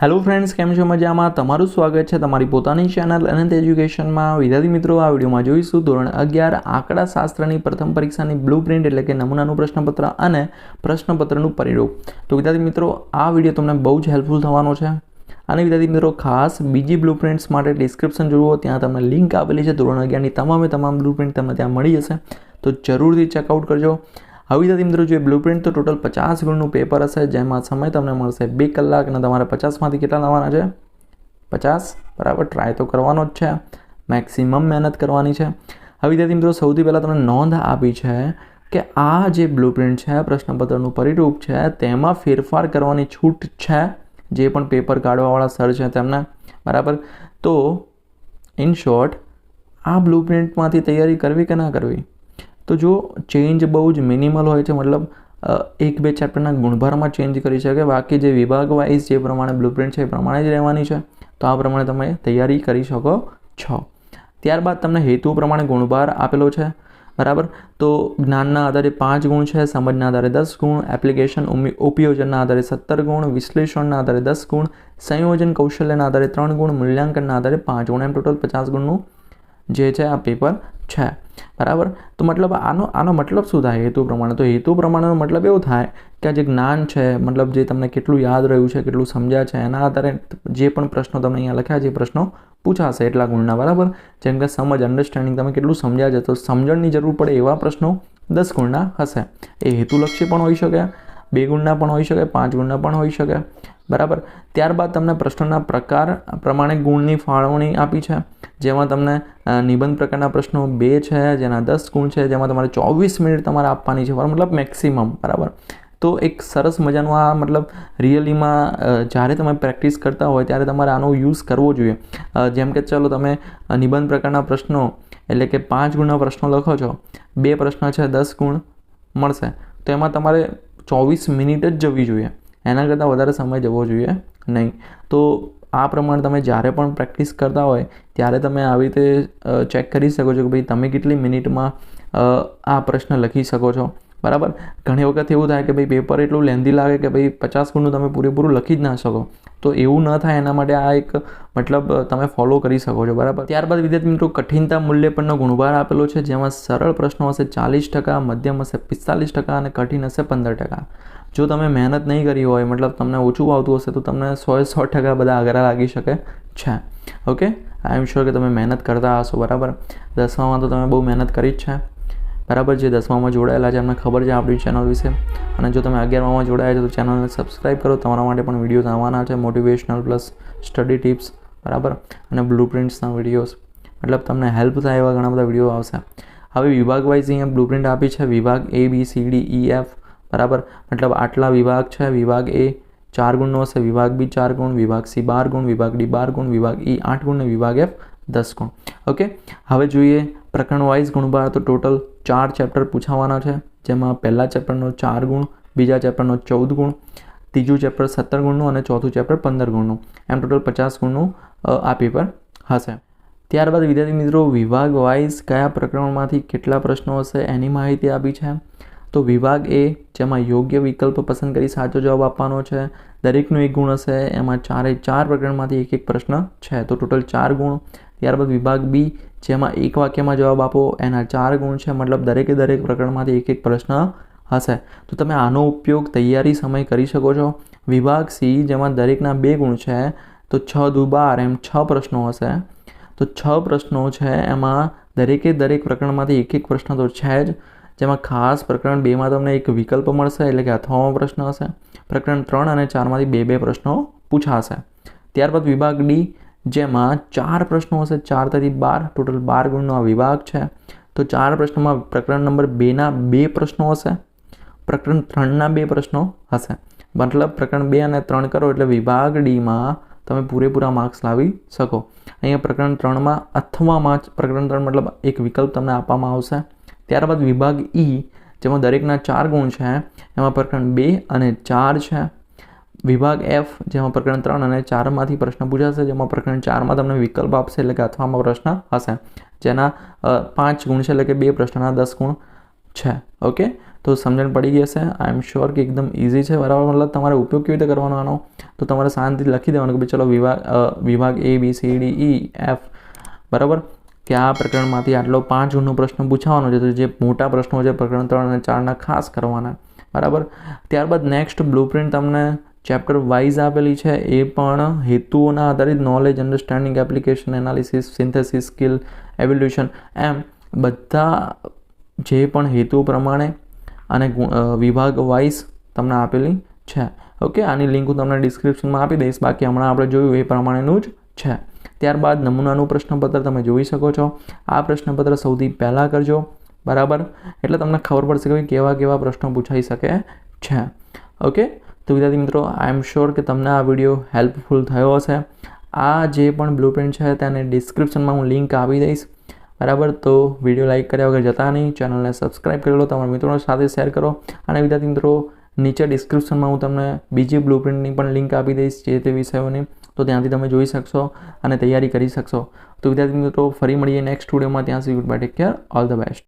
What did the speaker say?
Hello friends કેમ છો મજામાં? તમારું સ્વાગત છે તમારી પોતાની ચેનલ અનંત એજ્યુકેશનમાં વિદ્યાર્થી મિત્રો, આ વિડીયોમાં જોઈશું ધોરણ અગિયાર આંકડા શાસ્ત્રની પ્રથમ પરીક્ષાની બ્લુ પ્રિન્ટ એટલે કે નમૂનાનું પ્રશ્નપત્ર અને પ્રશ્નપત્રનું પરિરૂપ તો વિદ્યાર્થી મિત્રો, આ વીડિયો તમને બહુ જ હેલ્પફુલ થવાનો છે. અને વિદ્યાર્થી મિત્રો, ખાસ બીજી બ્લુ પ્રિન્ટ્સ માટે ડિસ્ક્રિપ્શન જુઓ ત્યાં તમને લિંક આપેલી છે. ધોરણ અગિયારની તમામે તમામ બ્લુ પ્રિન્ટ તમને ત્યાં મળી જશે. તો જરૂરથી ચેકઆઉટ કરજો. હવે રીતે મિત્રો જોઈએ બ્લુ પ્રિન્ટ તો ટોટલ પચાસ ગુણનું પેપર હશે, જેમાં સમય તમને મળશે બે કલાક અને તમારે પચાસમાંથી કેટલા લાવવાના છે? પચાસ? બરાબર ટ્રાય તો કરવાનો જ છે. મેક્સિમમ મહેનત કરવાની છે. હવે વિદ્યાર્થી મિત્રો સૌથી પહેલાં તમને નોંધ આપી છે કે આ જે બ્લુ પ્રિન્ટ છે, પ્રશ્નપત્રનું પરિરૂપ છે, તેમાં ફેરફાર કરવાની છૂટ છે, જે પણ પેપર કાઢવાવાળા સર છે તેમને. બરાબર? તો ઇન શોર્ટ આ બ્લુ પ્રિન્ટમાંથી તૈયારી કરવી કે ના કરવી? તો જો ચેન્જ બહુ જ મિનિમલ હોય છે, મતલબ એક બે ચેપ્ટરના ગુણભારમાં ચેન્જ કરી શકે, બાકી જે વિભાગ વાઇઝ જે પ્રમાણે બ્લુપ્રિન્ટ છે એ પ્રમાણે જ રહેવાની છે. તો આ પ્રમાણે તમે તૈયારી કરી શકો છો. ત્યારબાદ તમને હેતુ પ્રમાણે ગુણભાર આપેલો છે, બરાબર? તો જ્ઞાનના આધારે પાંચ ગુણ છે, સમજના આધારે દસ ગુણ એપ્લિકેશન ઉપયોજનના આધારે સત્તર ગુણ, વિશ્લેષણના આધારે દસ ગુણ, સંયોજન કૌશલ્યના આધારે ત્રણ ગુણ, મૂલ્યાંકનના આધારે પાંચ ગુણ. એમ ટોટલ પચાસ ગુણનું જે છે આ પેપર છે. બરાબર? તો મતલબ આનો આનો મતલબ શું થાય? હેતુ પ્રમાણે. તો હેતુ પ્રમાણેનો મતલબ એવું થાય કે આ જે જ્ઞાન છે, મતલબ જે તમને કેટલું યાદ રહ્યું છે, કેટલું સમજ્યા છે, એના આધારે જે પણ પ્રશ્નો તમને અહીંયા લખ્યા છે, એ પ્રશ્નો પૂછાશે એટલા ગુણના. બરાબર? જેમ કે સમજ અન્ડરસ્ટેન્ડિંગ તમે કેટલું સમજ્યા છે, તો સમજણની જરૂર પડે એવા પ્રશ્નો દસ ગુણના હશે. એ હેતુલક્ષી પણ હોઈ શકે, બે ગુણના પણ હોઈ શકે, પાંચ ગુણના પણ હોઈ શકે. બરાબર? ત્યારબાદ તમને પ્રશ્નોના પ્રકાર પ્રમાણે ગુણની ફાળવણી આપી છે. જેમાં તમને નિબંધ પ્રકારના પ્રશ્નો બે છે, જેના દસ ગુણ છે, જેમાં તમારે ચોવીસ મિનિટ તમારે આપવાની છે મતલબ મેક્સિમમ બરાબર? તો એક સરસ મજાનું આ મતલબ રિયલીમાં જ્યારે તમે પ્રેક્ટિસ કરતા હોય ત્યારે તમારે આનો યુઝ કરવો જોઈએ. જેમ કે ચલો તમે નિબંધ પ્રકારના પ્રશ્નો, એટલે કે પાંચ ગુણના પ્રશ્નો લખો છો. બે પ્રશ્ન છે, દસ ગુણ મળશે. તો એમાં તમારે ચોવીસ મિનિટ જ જવી જોઈએ. એના કરતાં વધારે સમય જવો જોઈએ નહીં. તો આ પ્રમાણે તમે જ્યારે પણ પ્રેક્ટિસ કરતા હોય, ત્યારે તમે આવી રીતે ચેક કરી શકો છો કે ભાઈ તમે કેટલી મિનિટમાં આ પ્રશ્ન લખી શકો છો. બરાબર? ઘણી વખત એવું થાય કે ભાઈ પેપર એટલું લેન્ધી લાગે કે ભાઈ પચાસ ગુણનું તમે પૂરેપૂરું લખી જ ના શકો. તો એવું ન થાય એના માટે આ એક મતલબ તમે ફોલો કરી શકો છો, બરાબર? ત્યારબાદ વિદ્યાર્થી મિત્રો, કઠિનતા મૂલ્ય પરનો ગુણભાર આપેલો છે, જેમાં સરળ પ્રશ્નો હશે ચાલીસ ટકા, મધ્યમ હશે પિસ્તાલીસ ટકા અને કઠિન હશે પંદર ટકા. જો તમે મહેનત નહીં કરી હોય, મતલબ તમને ઓછું આવતું હશે, તો તમને સો સો ટકા બધા આગ્રા લાગી શકે છે. ઓકે? આઈ એમ શ્યોર કે તમે મહેનત કરતા હશો, બરાબર? દસમામાં તો તમે બહુ મહેનત કરી જ છે. બરાબર જે દસમામાં જોડાયેલા છે, એમને ખબર છે આપણી ચેનલ વિશે. અને જો તમે અગિયારમાં જોડાયા છો, તો ચેનલને સબસ્ક્રાઈબ કરો. તમારા માટે પણ વિડીયોઝ આવવાના છે મોટિવેશનલ પ્લસ સ્ટડી ટિપ્સ બરાબર? અને બ્લુ પ્રિન્ટ્સના વિડીયોઝ મતલબ તમને હેલ્પ થાય એવા ઘણા બધા વીડિયો આવશે. હવે વિભાગ વાઇઝ અહીંયા બ્લુ પ્રિન્ટ આપી છે, વિભાગ A B C D E F બરાબર? મતલબ આટલા વિભાગ છે, વિભાગ એ ચાર ગુણનો હશે, વિભાગ બી ચાર ગુણ, વિભાગ સી બાર ગુણ, વિભાગ ડી બાર ગુણ, વિભાગ ઈ આઠ ગુણ અને વિભાગ એફ દસ ગુણ. ઓકે હવે જોઈએ પ્રકરણ વાઇઝ ગુણભાર તો ટોટલ ચાર ચેપ્ટર પૂછાવાના છે, જેમાં પહેલા ચેપ્ટરનો ચાર ગુણ, બીજા ચેપ્ટરનો ચૌદ ગુણ, ત્રીજું ચેપ્ટર સત્તર ગુણનું અને ચોથું ચેપ્ટર પંદર ગુણનું. એમ ટોટલ પચાસ ગુણનું આ પેપર હશે. ત્યારબાદ વિદ્યાર્થી મિત્રો વિભાગ વાઇઝ કયા પ્રકરણમાંથી કેટલા પ્રશ્નો હશે એની માહિતી આપી છે. તો વિભાગ એ, જેમાં યોગ્ય વિકલ્પ પસંદ કરી સાચો જવાબ આપવાનો છે. દરેકનો એક ગુણ હશે, એમાં ચારે ચાર પ્રકરણમાંથી એક એક પ્રશ્ન છે. તો ટોટલ ચાર ગુણ ત્યારબાદ વિભાગ બી, જેમાં એક વાક્યમાં જવાબ આપો. એના ચાર ગુણ છે. મતલબ દરેકે દરેક પ્રકરણમાંથી એક એક પ્રશ્ન હશે. તો તમે આનો ઉપયોગ તૈયારી સમય કરી શકો છો. વિભાગ સી, જેમાં દરેકના બે ગુણ છે, તો છ દુ બાર, એમ છ પ્રશ્નો હશે. તો છ પ્રશ્નો છે, એમાં દરેકે દરેક પ્રકરણમાંથી એક એક પ્રશ્ન તો છે જ. જેમાં ખાસ પ્રકરણ બેમાં તમને એક વિકલ્પ મળશે, એટલે કે અથવામાં પ્રશ્ન હશે. પ્રકરણ ત્રણ અને ચારમાંથી બે બે પ્રશ્નો પૂછાશે. ત્યારબાદ વિભાગ ડી જેમાં ચાર પ્રશ્નો હશે, ચાર તરી બાર ટોટલ બાર ગુણનો આ વિભાગ છે. તો ચાર પ્રશ્નોમાં પ્રકરણ નંબર બેના બે પ્રશ્નો હશે, પ્રકરણ ત્રણના બે પ્રશ્નો હશે. મતલબ પ્રકરણ બે અને ત્રણ કરો એટલે વિભાગ ડીમાં તમે પૂરેપૂરા માર્ક્સ લાવી શકો. અહીંયા પ્રકરણ ત્રણમાં અથવામાં જ પ્રકરણ ત્રણ મતલબ એક વિકલ્પ તમને આપવામાં આવશે. ત્યારબાદ વિભાગ ઈ, જેમાં દરેકના ચાર ગુણ છે, એમાં પ્રકરણ બે અને ચાર છે. વિભાગ એફ જેમાં પ્રકરણ ત્રણ અને ચારમાંથી પ્રશ્ન પૂછાશે, જેમાં પ્રકરણ ચારમાં તમને વિકલ્પ આપશે એટલે કે અથવામાં પ્રશ્ન હશે. જેના પાંચ ગુણ છે એટલે કે બે પ્રશ્નના દસ ગુણ છે. ઓકે? તો સમજણ પડી ગઈ હશે આઈ એમ શ્યોર કે એકદમ ઇઝી છે. બરાબર? મતલબ તમારે ઉપયોગ કેવી રીતે કરવાનો આનો? તો તમારે શાંતિથી લખી દેવાનું કે ભાઈ ચલો વિભાગ વિભાગ A B C D E F બરાબર? કે આ પ્રકરણમાંથી આટલો પાંચ ગુણનો પ્રશ્ન પૂછાવાનો છે, તો જે મોટા પ્રશ્નો છે પ્રકરણ ત્રણ અને ચારના ખાસ કરવાના. બરાબર? ત્યારબાદ નેક્સ્ટ બ્લુપ્રિન્ટ તમને ચેપ્ટર વાઇઝ આપેલી છે, એ પણ હેતુઓના આધારિત knowledge understanding application analysis synthesis skill evolution એમ બધા જે પણ હેતુ પ્રમાણે અને વિભાગ વાઇઝ તમને આપેલી છે. ઓકે આની લિંક હું તમને ડિસ્ક્રિપ્શનમાં આપી દઈશ, બાકી હમણાં આપણે જોયું એ પ્રમાણેનું જ છે. ત્યારબાદ નમૂનાનું પ્રશ્નપત્ર તમે જોઈ શકો છો. આ પ્રશ્નપત્ર સૌથી પહેલાં કરજો, બરાબર? એટલે તમને ખબર પડશે કે કેવા કેવા પ્રશ્નો પૂછાઈ શકે છે. ઓકે તો વિદ્યાર્થી મિત્રો આઈ એમ શ્યોર કે તમને આ વીડિયો હેલ્પફુલ થયો હશે. આ જે પણ બ્લુપ્રિન્ટ છે, તેને ડિસ્ક્રિપ્શનમાં હું લિંક આપી દઈશ. બરાબર? તો વીડિયો લાઇક કર્યા વગર જતા નહીં. ચેનલને સબસ્ક્રાઇબ કરી લો, તમારા મિત્રો સાથે શેર કરો. અને વિદ્યાર્થી મિત્રો, નીચે ડિસ્ક્રિપ્શનમાં હું તમને બીજી બ્લુપ્રિન્ટની પણ લિંક આપી દઈશ, જે તે વિષયોની. તો ત્યાંથી તમે જોઈ શકશો અને તૈયારી કરી શકશો. તો વિદ્યાર્થી મિત્રો, ફરી મળીએ નેક્સ્ટ સ્ટુડિયોમાં ત્યાં સુધી good bye take care all the best